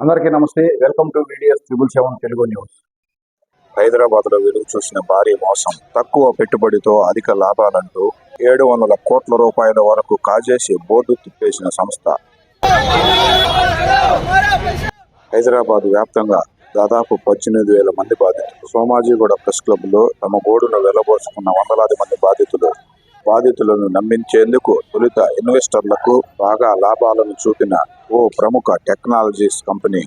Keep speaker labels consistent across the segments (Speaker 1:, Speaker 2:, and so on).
Speaker 1: అందరికీ నమస్తే. Welcome to videos triple seven Telugu news.
Speaker 2: హైదరాబాద్లో వెలుగు చూసిన భారీ మోసం తక్కువ పెట్టుబడితో అధిక లాభాలంటూ ఏడు వందల కోట్ల రూపాయల వరకు కాజేసి బోర్డు తిప్పేసిన సంస్థ. హైదరాబాద్ వ్యాప్తంగా దాదాపు పద్దెనిమిది వేల మంది బాధితులు. సోమాజీగూడ ప్రెస్ క్లబ్లో తమ గోడును వెళ్ళబోసుకున్న వందలాది మంది బాధితులు బాధితులను నమ్మించేందుకు తొలుత ఇన్వెస్టర్లకు బాగా లాభాలను చూపిన ఓ ప్రముఖ టెక్నాలజీస్ కంపెనీ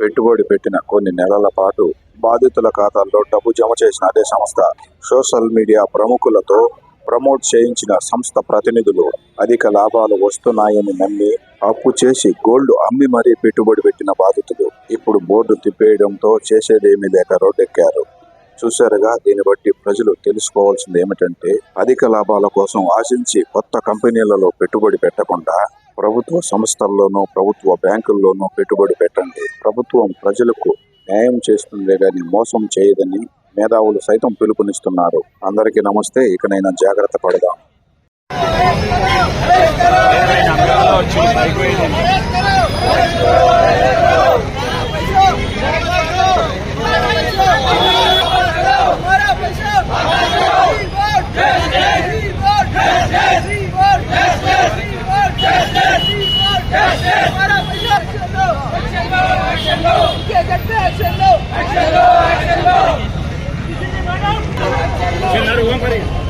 Speaker 2: పెట్టుబడి పెట్టిన కొన్ని నెలల పాటు బాధితుల ఖాతాల్లో డబ్బు జమ చేసిన అదే సంస్థ సోషల్ మీడియా ప్రముఖులతో ప్రమోట్ చేయించిన సంస్థ ప్రతినిధులు అధిక లాభాలు వస్తున్నాయని నమ్మి అప్పు చేసి గోల్డ్ అమ్మి మరీ పెట్టుబడి పెట్టిన బాధితులు ఇప్పుడు బోర్డు తిప్పేయడంతో చేసేదేమీ లేక రోడ్డెక్కారు. చూశారుగా దీన్ని బట్టి ప్రజలు తెలుసుకోవాల్సింది ఏమిటంటే అధిక లాభాల కోసం ఆశించి కొత్త కంపెనీలలో పెట్టుబడి పెట్టకుండా ప్రభుత్వ సంస్థల్లోనూ ప్రభుత్వ బ్యాంకుల్లోనూ పెట్టుబడి పెట్టండి. ప్రభుత్వం ప్రజలకు న్యాయం చేస్తుందే కానీ మోసం చేయదని మేధావులు సైతం పిలుపునిస్తున్నారు. అందరికీ నమస్తే ఇకనైనా జాగ్రత్త పడదాం. Actionlo, actionlo. Actionlo, actionlo.